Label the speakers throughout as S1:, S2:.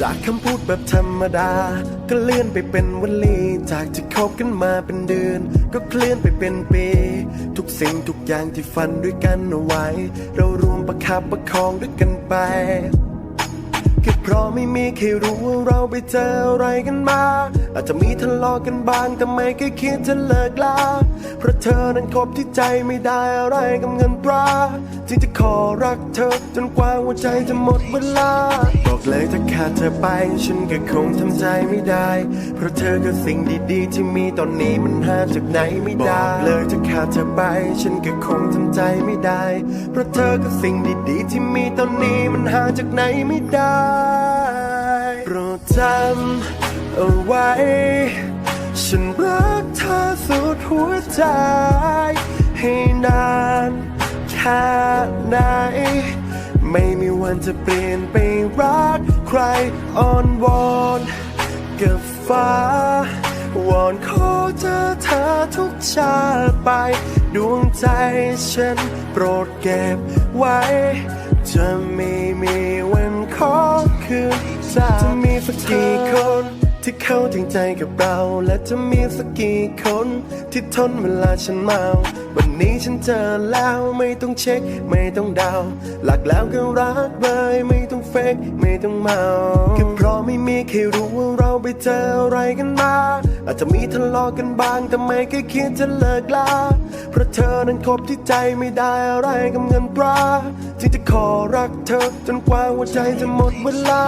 S1: จากคำพูดแบบธรรมดา ก็เลื่อนไปเป็นวันลี จากที่คบกันมาเป็นเดือน ก็เคลื่อนไปเป็นปี ทุกสิ่งทุกอย่างที่ฝันด้วยกันเอาไว้ เรารวมประคับประคองด้วยกันไป แค่เพราะไม่มีใครรู้ว่าเราไปเจออะไรกันมา อาจจะมีทะเลาะกันบ้างแต่ไม่เคยคิดจะเลิกลาเพราะเธอนั้นคบที่ใจไม่ได้อะไรกับเงินตราจึงจะขอรักเธอจนกว่าหัวใจจะหมดเวลา บอกเลยถ้าขาดเธอไป ฉันก็คงทำใจไม่ได้ เพราะเธอคือสิ่งดีๆ ที่มีตอนนี้มันหาจากไหนไม่ได้ บอกเลยถ้าขาดเธอไป ฉันก็คงทำใจไม่ได้ เพราะเธอคือสิ่งดีๆ ที่มีตอนนี้มันหาจากไหนไม่ได้โปรดจำเอาไว้ ฉันรัก ดหัวใจ ให้นานแค่ไหน ไม่มีวันจะเปลี่ยนไปรักใครอ่อนวอนกับฟ้าวอนขอเจอเธอทุกชาติไป ดวงใจฉันโปรดเก็บไว้ จะไม่มีวันขอคืนจากจะมีสักกี่คน ที่เข้าถึงใจกับเรา และจะมีสักกี่คน ที่ทนเวลาฉันเมาวันนี้ฉันเจอแล้วไม่ต้องเช็ค ไม่ต้องเดา หลักแล้วก็รักเลยไม่ต้องเฟกไม่ต้องเมาแค่เพราะไม่มีใครรู้ว่าเราไปเจออะไรกันมา อาจจะมีทะเลาะกันบ้างแต่ไม่เคยคิดจะเลิกลาเพราะเธอนั้นคบที่ใจไม่ได้อะไรกับเงินตราจึงจะขอรักเธอจนกว่าหัวใจจะหมดเวลา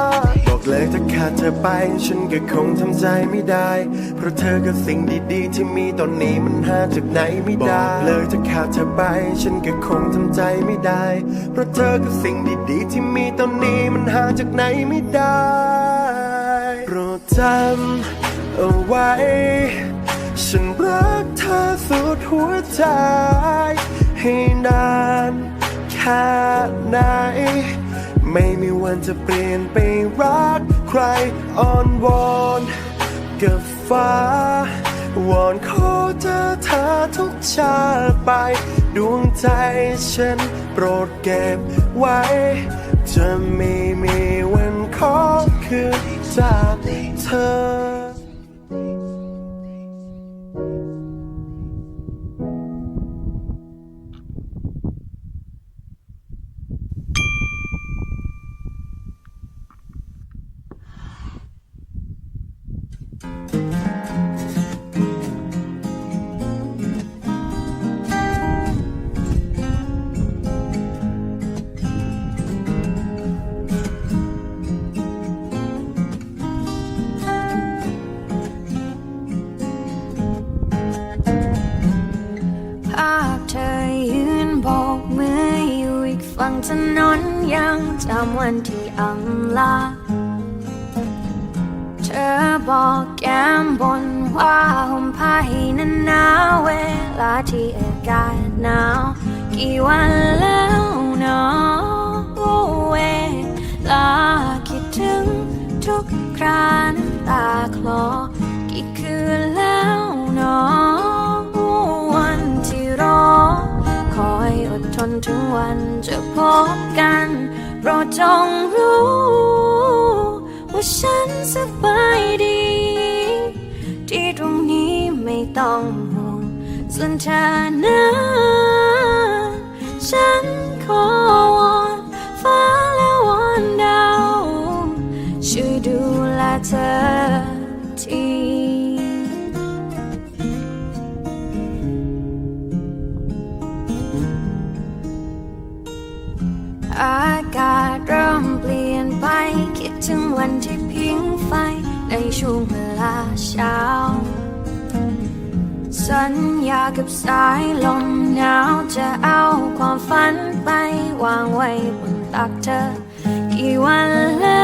S1: บอกเลยถ้าขาดเธอไป ฉันก็คงทำใจไม่ได้ เพราะเธอกับสิ่งดีๆ ที่มีตอนนี้มันหาจากไหนไม่ได้อกเลยถ้าขาดเธอไป ฉันก็คงทำใจไม่ได้ เพราะเธอกับสิ่งดีๆ ที่มีตอนนี้มันหาจากไหนไม่ได้โปรดจำเอาไว้ ฉันรักเธอสุดหัวใจ ให้นานแค่ไหน ไม่มีวันจะเปลี่ยนไปรักใครอ่อนวอนกับฟ้าวอนขอเจอเธอ ทุกชาติไป ดวงใจฉันโปรดเก็บไว้ จะไม่มีวันขอคืนจากเธอ
S2: ถนนยังจำวันที่อำลา เธอบอกแก้มบนว่าห่มผ้าให้นานหนาวเวลาที่อากาศหนาว กี่วันแล้วเนาะเวลาคิดถึงทุกคราน้ำตาคลอ กี่คืนแล้วเนาะวันที่รอ คอยอดทนถึงวัน บกันโปรดจงรู้ ว่าฉันสบายดี ที่ตรงนี้ไม่ต้องห่วงส่วนเธอนั้นฉันขอวอนฟ้าและวอนดาวช่วยดูแลเธอ อากาศเริ่มเปลี่ยนไป คิดถึงวันที่พิงไฟ ในช่วงเวลาเช้า สัญญากับสายลมหนาวจะเอาความฝันไป วางไว้บนตักเธอ กี่วันแล้ว